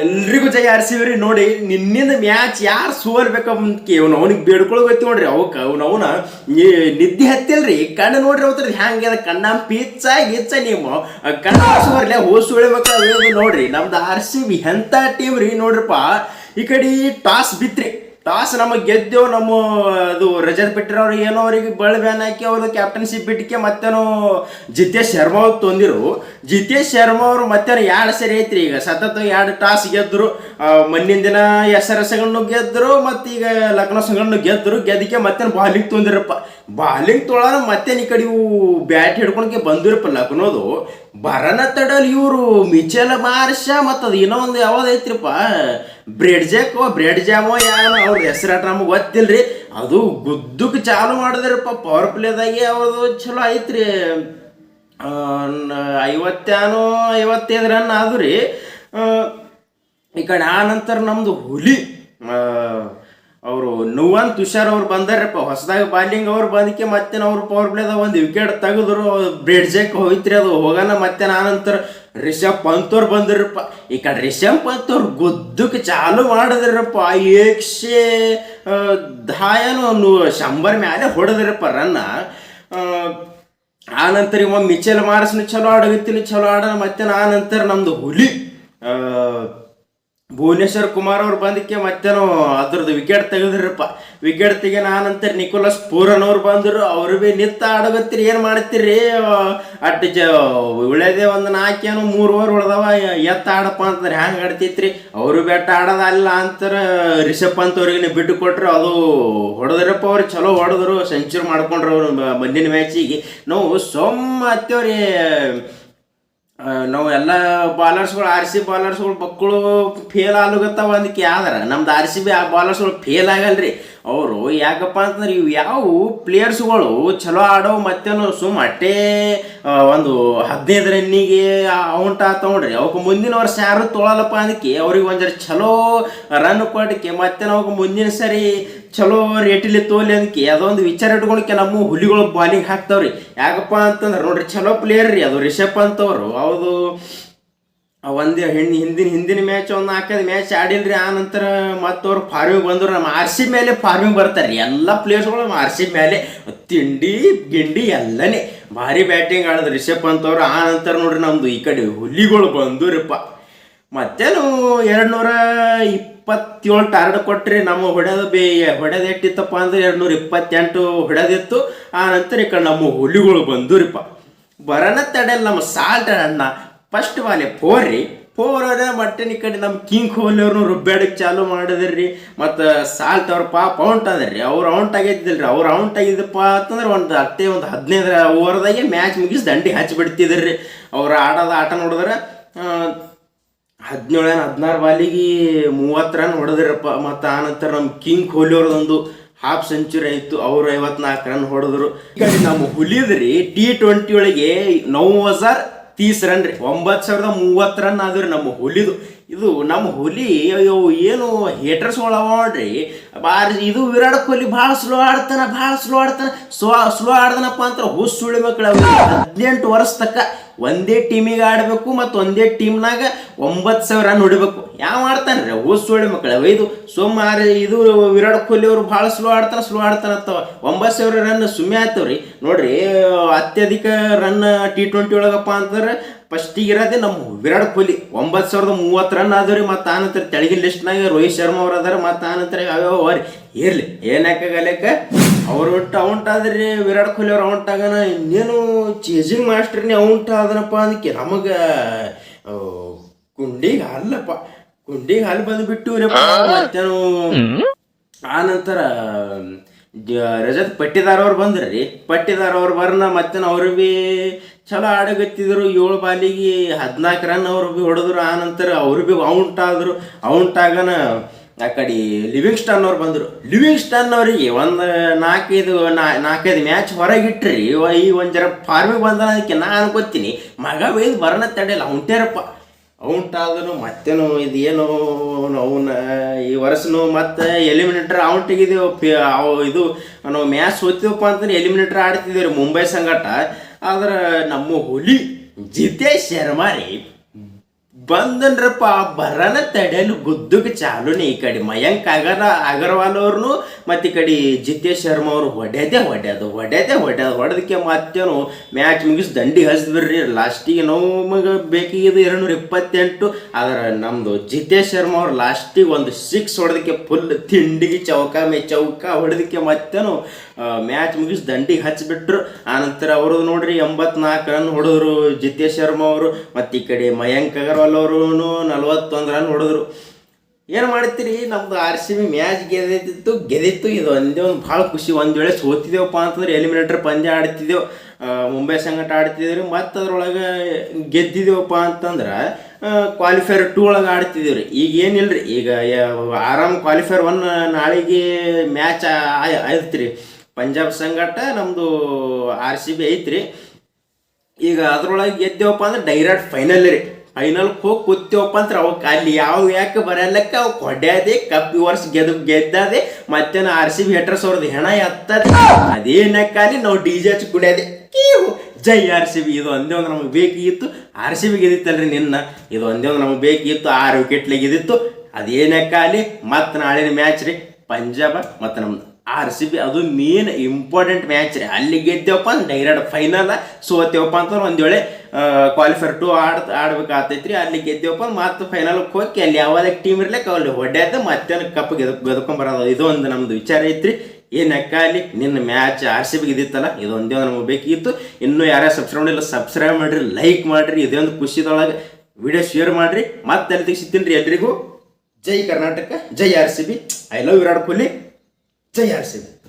ಎಲ್ರಿಗೂ ಜಯ ರೀ ನೋಡಿ, ನಿನ್ನಿಂದ ಮ್ಯಾಚ್ ಯಾರು ಸೋಲ್ಬೇಕಂತ ಕೇವ್ ಅವನಿಗೆ ಬೇಡ್ಕೊಳ್ಬೇಕು ನೋಡ್ರಿ. ಅವಕ್ಕೆ ಅವ್ನು ಅವನ ನಿದ್ದೆ ಹತ್ತಿಲ್ರಿ. ಕಣ್ಣು ನೋಡ್ರಿ ಅವತ್ರ ಹ್ಯಾಂಗೆ ಕಣ್ಣ ಪಿಚ್ಚ ಗಿಚ್ಚ ನೀವು. ಕಣ್ಣ ಸೋರ್ಲೆ ಹೋಸ್ ನೋಡ್ರಿ. ನಮ್ದು ಆರ್ ಸಿ ಬಿ ಎಂತ ಟೀಮ್ ರೀ ನೋಡ್ರಪ್ಪ. ಈ ಕಡೆ ಟಾಸ್ ಬಿತ್ರಿ. ಟಾಸ್ ನಮಗೆ ಗೆದ್ದೆವು ನಮ್ಮ, ಅದು ರಜತ್ ಬಿಟ್ಟಿರೋರು ಏನೋ ಅವರಿಗೆ ಬಳ ಬ್ಯಾನ್ ಹಾಕಿ ಅವರು ಕ್ಯಾಪ್ಟನ್ಶಿಪ್ ಬಿಟ್ಟಕ್ಕೆ ಮತ್ತೇನೋ ಜಿತೇಶ್ ಶರ್ಮಾ ಅವ್ರು ತೊಂದಿರು. ಜಿತೇಶ್ ಶರ್ಮಾ ಅವರು ಮತ್ತೇನೋ ಎರಡು ಸರಿ ಐತ್ರಿ ಈಗ ಸತತ ಎರಡು ಟಾಸ್ ಗೆದ್ದರು ಮಣ್ಣಿನ ದಿನ ಎಸ್ ಆರ್ ಎಸ್ ಗೆದ್ದರು ಮತ್ತು ಈಗ ಲಕ್ನೋ ಸಂಗಣ್ಣು ಗೆದ್ದರು ಗೆದ್ದಕ್ಕೆ ಮತ್ತೇನು ಬಾಲಿಂಗ್ ತೊಂದಿರಪ್ಪ. ಬಾಲಿಂಗ್ ತೊಳನ ಮತ್ತೇನು ಈ ಕಡೆ ಇವು ಬ್ಯಾಟ್ ಹಿಡ್ಕೊಳಕ್ಕೆ ಬಂದಿರಪ್ಪ ಲಕ್ನೋದು. ಬರನ ತಡಲಿ ಇವರು ಮಿಚೆಲ್ ಮಾರ್ಷ ಮತ್ತು ಅದು ಇನ್ನೂ ಒಂದು ಯಾವ್ದು ಐತ್ರಿಪ್ಪ? ಬ್ರೆಡ್ ಜಾಕೋ ಬ್ರೆಡ್ ಜಾಮೋ ಯಾರೋ ಅವ್ರ ಹೆಸರಾಟ ನಮಗೆ ಗೊತ್ತಿಲ್ರಿ. ಅದು ಗುದ್ದಕ್ಕೆ ಚಾಲು ಮಾಡಿದ್ರಪ್ಪ ಪವರ್ ಪ್ಲೇದಾಗೆ ಅವ್ರದ್ದು ಚಲೋ ಐತ್ರಿ. ಐವತ್ತೇನೋ ಐವತ್ತೈದು ರನ್ ಆದ್ರಿ. ಈ ಕಡೆ ಆ ನಂತರ ನಮ್ಮದು ಹುಲಿ. ನುವನ್ ತುಷಾರ್ ಅವ್ರು ಬಂದಾರಪ್ಪ. ಹೊಸದಾಗಿ ಬಾಲಿಂಗ್ ಅವ್ರು ಬಂದಕ್ಕೆ ಮತ್ತೆ ಅವ್ರು ಪವರ್ ಪ್ಲೇದಾಗ ಒಂದು ವಿಕೆಟ್ ತೆಗೆದ್ರು ಬ್ರೇಡ್ ಜೆಕ್ ಹೋಯ್ತ್ರಿ ಅದು. ಹೋಗೋಣ ಮತ್ತೆ ನಾನಂತರ ನಂತರ ರಿಷಬ್ ಪಂತ್ ಅವ್ರು ಬಂದಿರಪ್ಪ. ಈ ಕಡೆ ರಿಷಬ್ ಪಂತ್ ಅವ್ರು ಗುದ್ದಕ್ಕೆ ಚಾಲು ಮಾಡಿದ್ರಪ್ಪ. ಏಕ್ಷೆ ದಾಯನು ಶಂಬರ್ ಮ್ಯಾಲೆ ಹೊಡೆದ್ರಪ್ಪ ರನ್ನ. ಆನಂತರ ನಂತರ ಇವ ಮಿಚೆಲ್ ಮಾರಸ್ನು ಚಲೋ ಆಡಗತ್ತಿನ ಚಲೋ ಆಡ ಮತ್ತೆ ಆ ನಂತರ ನಮ್ದು ಹುಲಿ ಭುವನೇಶ್ವರ್ ಕುಮಾರ್ ಅವ್ರು ಬಂದಕ್ಕೆ ಮತ್ತೇನು ಅದ್ರದ್ದು ವಿಕೆಟ್ ತೆಗೆದ್ರಪ್ಪ. ವಿಕೆಟ್ ತೆಗಿನ ನಾನಂತರ ನಂತರ ನಿಕೋಲಸ್ ಪೂರನ್ ಅವ್ರು ಬಂದರು ಅವ್ರು ಭೀ ನಿತ್ತ ಆಡಗತ್ತಿರಿ ಏನು ಮಾಡ್ತೀರಿ? ಅಟ್ ಜ ಉಳ್ಯದೇ ಒಂದು ನಾಲ್ಕೇನು ಮೂರು ಓವರ್ ಉಳ್ದವ ಎತ್ತ ಆಡಪ್ಪ ಅಂತಂದ್ರೆ ಹ್ಯಾಂಗೆ ಆಡ್ತೈತ್ರಿ? ಅವರು ಬೆಟ್ಟ ಅಲ್ಲ ಅಂತಾರೆ ರಿಷಬ್ ಪಂತ್ ಅವ್ರಿಗೆ ಬಿಟ್ಟು ಕೊಟ್ರು ಅದು ಹೊಡೆದ್ರಪ್ಪ ಅವ್ರು ಚಲೋ ಹೊಡೆದ್ರು ಸೆಂಚುರಿ ಮಾಡ್ಕೊಂಡ್ರು ಅವರು ಮಂದಿನ ಮ್ಯಾಚಿಗೆ ನಾವು ಸೊಮ್ಮ ಹತ್ತೇವ್ರಿ ಆ, ನಾವು ಎಲ್ಲ ಬಾಲರ್ಸ್ಗಳು ಆರ್ ಸಿ ಬಾಲರ್ಸ್ಗಳು ಮಕ್ಕಳು ಫೇಲ್ ಆಗುತ್ತವ ಅದಕ್ಕೆ ಆದ್ರೆ ನಮ್ದು ಆರ್ ಸಿ ಬಿ ಆ ಬಾಲರ್ಸ್ಗಳು ಫೇಲ್ ಆಗಲ್ರಿ. ಅವರು ಯಾಕಪ್ಪ ಅಂತಂದ್ರೆ ಇವು ಯಾವ ಪ್ಲೇಯರ್ಸ್ಗಳು ಚಲೋ ಆಡೋ ಮತ್ತೇನು ಸುಮ್ಮ ಅಟ್ಟೆ ಒಂದು ಹದಿನೈದು ರನ್ನಿಗೆ ಔಟ್ ಆತ ನೋಡ್ರಿ ಅವಕ್ಕೆ ಮುಂದಿನ ವರ್ಷ ಯಾರು ತೊಳಲ್ಲಪ್ಪ ಅದಕ್ಕೆ ಅವ್ರಿಗೆ ಒಂದರ ಚಲೋ ರನ್ ಕೊಡಕ್ಕೆ ಮತ್ತೆ ನಾವು ಮುಂದಿನ ಸರಿ ಚಲೋ ರೇಟಿಲಿ ತೋಲಿ ಅದಕ್ಕೆ ಅದೊಂದು ವಿಚಾರ ಇಟ್ಕೊಳಕ್ಕೆ ನಮ್ಮ ಹುಲಿಗಳು ಬಾಲಿಂಗ್ ಹಾಕ್ತಾವ್ರಿ. ಯಾಕಪ್ಪ ಅಂತಂದ್ರೆ ನೋಡ್ರಿ ಚಲೋ ಪ್ಲೇಯರ್ ರೀ, ಅದು ರಿಷಬ್ ಅಂತವರು ಹೌದು. ಒಂದು ಹೆಣ್ಣು ಹಿಂದಿನ ಹಿಂದಿನ ಮ್ಯಾಚ್ ಒಂದು ನಾಲ್ಕೈದು ಮ್ಯಾಚ್ ಆಡಿಲ್ರಿ, ಆ ನಂತರ ಮತ್ತೆ ಅವ್ರು ಫಾರ್ಮಿಂಗ್ ಬಂದ್ರು. ನಮ್ಮ ಆರ್ ಸಿ ಮೇಲೆ ಫಾರ್ಮಿಗೆ ಬರ್ತಾರೆ ರೀ ಎಲ್ಲ ಪ್ಲೇಯರ್ಸ್ಗಳು ನಮ್ಮ ಆರ್ ಸಿ ಮೇಲೆ. ತಿಂಡಿ, ಗಿಂಡಿ ಎಲ್ಲನೇ. ಭಾರಿ ಬ್ಯಾಟಿಂಗ್ ಆಡಿದ್ರು ರಿಷಬ್ ಅಂತವ್ರು ಆ ನಂತರ ನೋಡ್ರಿ ನಮ್ದು ಈ ಕಡೆ ಹುಲಿಗಳು ಬಂದುರಪ್ಪ. ಮತ್ತೇನು ಎರಡು ನೂರ ಇಪ್ಪತ್ತೇಳು ಟಾರ್ಗೆಟ್ ಕೊಟ್ರಿ, ನಮ್ಮ ಹೊಡೆದು ಬೇ, ಹೊಡೆದ ಎಟ್ಟಿತ್ತಪ್ಪ ಅಂದ್ರೆ ಎರಡು ನೂರ ಇಪ್ಪತ್ತೆಂಟು ಹೊಡೆದಿತ್ತು. ಆ ನಂತರ ಈ ಕಡೆ ನಮ್ಮ ಹುಲಿಗಳು ಬಂದುರಿಪ್ಪ. ಬರನ ತಡೆಯಲ್ಲ ನಮ್ಮ ಸಾಲ್ಟ್ ಅಣ್ಣ ಫಸ್ಟ್ ವಾಲೆ ಫೋರ್ ರೀ ಫೋರ್ ಮಟ್ಟನ್ ಈ ಕಡೆ ನಮ್ಮ ಕಿಂಗ್ ಕೊಹ್ಲಿ ಅವ್ರನ್ನ ರುಬ್ಬ್ಯಾಡಕ್ಕೆ ಚಾಲು ಮಾಡಿದ್ರಿ. ಮತ್ತು ಸಾಲ್ಟ್ ಅವ್ರ ಪಾಪ ಔಂಟ್ ಅದ್ರಿ ಅವ್ರು ಔಟ್ ಆಗಿದ್ದಿಲ್ರಿ. ಅವ್ರು ಔಂಟ್ ಆಗಿದ್ದಪ್ಪ ಅಂತಂದ್ರೆ ಒಂದು ಅಷ್ಟೇ ಒಂದು ಹದಿನೈದು ಓವರ್ದಾಗೆ ಮ್ಯಾಚ್ ಮುಗಿಸಿ ದಂಡಿ ಹಚ್ಚಿ ಬಿಡ್ತಿದ್ರಿ ಅವ್ರು ಆಡೋದು ಆಟ ನೋಡಿದ್ರೆ ಹದಿನೇಳು ಹದಿನಾರು ಬಾಲಿಗೆ ಮೂವತ್ತು ರನ್ ಹೊಡೆದ್ರಪ್ಪ. ಮತ್ತು ಆನಂತರ ನಮ್ಮ ಕಿಂಗ್ ಕೊಹ್ಲಿ ಅವ್ರದ್ದೊಂದು ಹಾಫ್ ಸೆಂಚುರಿ ಆಯಿತು ಅವರು ಐವತ್ನಾಲ್ಕು ರನ್ ಹೊಡೆದ್ರು. ಈಗ ನಮ್ಮ ಹುಲಿದ್ರಿ ಟಿ ಟ್ವೆಂಟಿ ಒಳಗೆ ನೌ ಹಜಾರ್ ತೀಸ್ ರನ್ ರೀ ಒಂಬತ್ತು ಸಾವಿರದ ಮೂವತ್ತು ರನ್ ಆದ್ರಿ ನಮ್ಮ ಹುಲಿದು. ಇದು ನಮ್ಮ ಹುಲಿ, ಅಯ್ಯೋ, ಏನು ಹೇಟರ್ಸ್ ನೋಡ್ರಿ ಬಾರಿ ಇದು ವಿರಾಟ್ ಕೊಹ್ಲಿ ಭಾಳ ಸ್ಲೋ ಆಡ್ತಾನೆ, ಭಾಳ ಸ್ಲೋ ಆಡ್ತಾನೆ. ಸ್ಲೋ ಸ್ಲೋ ಆಡ್ದನಪ್ಪ ಅಂತ ಹುಸ್ ಸುಳಿ ಮಕ್ಕಳು ಹದಿನೆಂಟು ವರ್ಷ ತಕ್ಕ ಒಂದೇ ಟೀಮಿಗೆ ಆಡಬೇಕು ಮತ್ತು ಒಂದೇ ಟೀಮ್ನಾಗ ಒಂಬತ್ತು ಸಾವಿರ ರನ್ ಹೊಡಿಬೇಕು. ಯಾವ ಆಡ್ತಾನೆ ರೀ ಹುಸ್ ಸುಳಿ ಮಕ್ಕಳು ಇದು ಸುಮಾರು ಇದು ವಿರಾಟ್ ಕೊಹ್ಲಿ ಅವರು ಭಾಳ ಸ್ಲೋ ಆಡ್ತಾನೆ ಸ್ಲೋ ಆಡ್ತಾನೆ ಅಂತವ. ಒಂಬತ್ತು ಸಾವಿರ ರನ್ ಸುಮ್ಮನೆ ಆಯ್ತವ್ರಿ. ನೋಡ್ರಿ, ಅತ್ಯಧಿಕ ರನ್ ಟಿ ಟ್ವೆಂಟಿ ಒಳಗಪ್ಪ ಅಂತಂದ್ರೆ ಫಸ್ಟಿಗೆ ಇರೋದೇ ನಮ್ಮ ವಿರಾಟ್ ಕೊಹ್ಲಿ ಒಂಬತ್ತು ಸಾವಿರದ ಮೂವತ್ತು ರನ್ ಆದವ್ರಿ ಮತ್ತು ಆನಂತರ ತೆಳಗಿನ ಲಿಸ್ಟ್ನಾಗ ರೋಹಿತ್ ಶರ್ಮಾ ಅವ್ರು ಅದಾರ ಮತ್ತೆ ಆನಂತರ ಯಾವ್ಯಾವ ಅವ್ರಿ. ಇರಲಿ ಏನಾಕಾಗಲಕ್ಕ ಅವ್ರು ಒಟ್ಟು ಔಂಟ್ ಆದ್ರಿ ವಿರಾಟ್ ಕೊಹ್ಲಿ ಅವ್ರು ಔಂಟ್ ಆಗೋಣ ಇನ್ನೇನು ಚೇಜಿಂಗ್ ಮಾಸ್ಟರ್ನೇ ಔಂಟ್ ಆದನಪ್ಪ ಅದಕ್ಕೆ ನಮಗೆ ಕುಂಡಿಗೆ ಅಲ್ಲಪ್ಪ ಕುಂಡಿಗೆ ಹಾಲು ಬಂದುಬಿಟ್ಟು ಮತ್ತೇನು ಆನಂತರ ರಜತ್ ಪಟ್ಟಿದಾರ್ ಅವ್ರು ಬಂದ್ರಿ ಪಟ್ಟಿದಾರ್ ಅವ್ರು ಬರ್ನ ಮತ್ತೆ ಅವ್ರು ಬಿ ಚಲೋ ಆಡಗತ್ತಿದ್ರು ಏಳು ಬಾಲಿಗೆ ಹದಿನಾಲ್ಕು ರನ್ ಅವ್ರು ಭೀ ಹೊಡೆದ್ರು. ಆ ನಂತರ ಅವ್ರು ಭೀ ಔಟ್ ಆದರು. ಔಂಟ್ ಆಗನ ಆ ಕಡೆ ಲಿವಿಂಗ್ ಸ್ಟಾನ್ ಅವ್ರು ಬಂದರು. ಲಿವಿಂಗ್ ಸ್ಟಾನ್ ಅವರಿಗೆ ಒಂದು ನಾಲ್ಕೈದು ನಾಲ್ಕೈದು ಮ್ಯಾಚ್ ಹೊರಗಿಟ್ರಿ. ಈ ಒಂದು ಜರ ಫಾರ್ಮಿಗೆ ಬಂದ ಅದಕ್ಕೆ ನಾ ಅನ್ಕೋತೀನಿ ಮಗ ಬೈದು ಬರೋಣ ತಡೆಯಲ್ಲ ಔಂಟೇರಪ್ಪ ಔಂಟ್ ಆದನು ಮತ್ತೇನು ಇದು ಏನು ಅವನ ಈ ವರ್ಷನು ಮತ್ತೆ ಎಲಿಮಿನೇಟರ್ ಔಟ್ ಆಗಿದೆವು ಇದು ನಾವು ಮ್ಯಾಚ್ ಓದ್ತೀವಪ್ಪ ಅಂತಂದ್ರೆ ಎಲಿಮಿನೇಟರ್ ಆಡ್ತಿದ್ದೇವೆ ಮುಂಬೈ ಸಂಗಟ. ಆದ್ರೆ ನಮ್ಮ ಹುಲಿ ಜಿತೇಶ್ ಶರ್ಮಾ ರೀ ಬಂದನ್ರಪ್ಪ ಬರನ ತಡೆಯಲು ಗುದ್ದಕ್ಕೆ ಚಾಲುನೇ ಈ ಕಡೆ ಮಯಾಂಕ್ ಅಗರ ಅಗರ್ವಾಲ್ ಅವ್ರನ್ನು ಮತ್ತು ಈ ಕಡೆ ಜಿತೇಶ್ ಶರ್ಮಾ ಅವರು ಹೊಡೆದೇ ಹೊಡ್ಯೋದು ಹೊಡೆದೇ ಹೊಡ್ಯೋದು. ಹೊಡೆದಕ್ಕೆ ಮತ್ತೇನು ಮ್ಯಾಚ್ ಮುಗಿಸಿ ದಂಡಿ ಹಸ್ದು ಬಿಡ್ರಿ ಲಾಸ್ಟಿಗೆ ನಮಗೆ ಬೇಕಿದ್ದು ಎರಡುನೂರ ಇಪ್ಪತ್ತೆಂಟು. ಆದ್ರೆ ನಮ್ಮದು ಜಿತೇಶ್ ಶರ್ಮಾ ಅವ್ರು ಲಾಸ್ಟಿಗೆ ಒಂದು ಸಿಕ್ಸ್ ಹೊಡೆದಕ್ಕೆ ಫುಲ್ ತಿಂಡಿಗೆ ಚೌಕ ಮೇ ಚೌಕ ಹೊಡೆದಕ್ಕೆ ಮತ್ತೇನು ಮ್ಯಾಚ್ ಮುಗಿಸಿ ದಂಡಿಗೆ ಹಚ್ಚಿಬಿಟ್ರು. ಆನಂತರ ಅವರು ನೋಡ್ರಿ ಎಂಬತ್ನಾಲ್ಕು ರನ್ ಹೊಡೆದ್ರು. ಜಿತೇಶ್ ಶರ್ಮಾ ಅವರು ಮತ್ತು ಈ ಕಡೆ ಮಯಾಂಕ್ ಅಗರ್ವಾಲ್ ಅವರು ನಲ್ವತ್ತೊಂದು ರನ್ ಹೊಡೆದ್ರು. ಏನು ಮಾಡ್ತೀರಿ? ನಮ್ದು ಆರ್ ಸಿ ಬಿ ಮ್ಯಾಚ್ ಗೆದ್ದಿತ್ತು ಗೆದ್ದಿತ್ತು. ಇದು ಒಂದೇ ಒಂದು ಭಾಳ ಖುಷಿ. ಒಂದು ವೇಳೆ ಸೋತಿದ್ದೇವಪ್ಪ ಅಂತಂದ್ರೆ ಎಲಿಮಿನೇಟರ್ ಪಂದ್ಯ ಆಡ್ತಿದ್ದೆವು. ಮುಂಬೈ ಸಂಗಟ ಆಡ್ತಿದ್ದೀವಿ ಮತ್ತು ಅದ್ರೊಳಗೆ ಗೆದ್ದಿದ್ದೇವಪ್ಪ ಅಂತಂದ್ರೆ ಕ್ವಾಲಿಫೈರ್ ಟೂ ಒಳಗೆ ಆಡ್ತಿದ್ದೀವಿ ರೀ. ಈಗ ಏನಿಲ್ಲ ರೀ ಈಗ ಆರಾಮ್ ಕ್ವಾಲಿಫೈರ್ ಒನ್ ನಾಳೆಗೆ ಮ್ಯಾಚ್ ಆಯ್ತು ರೀ ಪಂಜಾಬ್ ಸಂಗಟ ನಮ್ಮದು ಆರ್ ಸಿ ಬಿ ಐತ್ರಿ. ಈಗ ಅದ್ರೊಳಗೆ ಗೆದ್ದೇವಪ್ಪ ಅಂದ್ರೆ ಡೈರೆಕ್ಟ್ ಫೈನಲ್ ರೀ. ಫೈನಲ್ ಹೋಗಿ ಕೂತೇವಪ್ಪ ಅಂದ್ರೆ ಅವಕ್ಕೆ ಅಲ್ಲಿ ಯಾವ ಯಾಕೆ ಬರಲ್ಲಕ್ಕ ಅವು ಕೊಡ್ಯಾದೆ ಕಪ್ ಈ ವರ್ಷ ಗೆದ್ದು ಗೆದ್ದದೆ, ಮತ್ತೇನು ಆರ್ ಸಿ ಬಿ ಹೆಟ್ರಸ್ ಅವ್ರದ್ದು ಹೆಣ ಎತ್ತದೆ. ಅದೇನಕ್ಕಾಲಿ ನಾವು ಡಿ ಜೆ ಹಚ್ಚಿ ಕುಡಿಯೋದೆ. ಕೀವು. ಜೈ ಆರ್ ಸಿ ಬಿ. ಇದು ಒಂದೇ ಒಂದು ನಮಗೆ ಬೇಕಿತ್ತು. ಆರ್ ಸಿ ಬಿ ಗೆದ್ದಿತ್ತಲ್ರಿ ನಿನ್ನ. ಇದು ಒಂದೇ ಒಂದು ನಮಗೆ ಬೇಕಿತ್ತು. ಆರು ವಿಕೆಟ್ಲೆ ಗೆದ್ದಿತ್ತು ಅದೇನಕ್ಕಾಲಿ ಮತ್ತೆ ನಾಳಿನ ಮ್ಯಾಚ್ ರೀ. ಪಂಜಾಬ ಮತ್ತು ನಮ್ದು. ಆರ್ ಸಿ ಬಿ ಅದು ಮೇನ್ ಇಂಪಾರ್ಟೆಂಟ್ ಮ್ಯಾಚ್ ರೀ. ಅಲ್ಲಿ ಗೆದ್ದೇವಪ್ಪ ಅಂದ್ರೆ ಡೈರೆಕ್ಟ್ ಫೈನಲ್ ಸೋತೇವಪ್ಪ ಅಂತಂದ್ರೆ ಒಂದು ವೇಳೆ ಕ್ವಾಲಿಫೈರ್ ಟು ಆಡ್ ಆಡ್ಬೇಕಾಗ್ತೈತ್ರಿ ಅಲ್ಲಿ ಗೆದ್ದೇವಪ್ಪ ಅಂದ್ರೆ ಮತ್ತೆ ಫೈನಲ್ಗೆ ಹೋಗಿ ಅಲ್ಲಿ ಯಾವಾಗ ಟೀಮ್ ಇರ್ಲಿಕ್ಕೆ ಅಲ್ಲಿ ಹೊಡ್ಯಾದ ಮತ್ತೆ ಕಪ್ ಗೆದ್, ಗೆದ್ಕೊಂಬರೋದು. ಇದು ಒಂದು ನಮ್ದು ವಿಚಾರ ಐತ್ರಿ. ಏನಕ್ಕ ಅಲ್ಲಿ ನಿನ್ನ ಮ್ಯಾಚ್ ಆರ್ ಸಿ ಬಿ ಗೆದ್ದಿತ್ತಲ್ಲ ಇದೊಂದೇ ನಮಗೆ ಬೇಕಿತ್ತು. ಇನ್ನೂ ಯಾರ್ಯಾರು ಸಬ್ಸ್ಕ್ರೈಬ್ ಮಾಡಿಲ್ಲ ಸಬ್ಸ್ಕ್ರೈಬ್ ಮಾಡಿರಿ ಲೈಕ್ ಮಾಡಿರಿ ಇದೇ ಒಂದು ಖುಷಿದೊಳಗೆ ವಿಡಿಯೋ ಶೇರ್ ಮಾಡಿರಿ. ಮತ್ತೆ ಅಲ್ಲಿ ಸಿಗ್ತೀನಿ ರೀ ಎಲ್ರಿಗೂ. ಜೈ ಕರ್ನಾಟಕ, ಜೈ R C B I love Virat Kohli. Jai R C B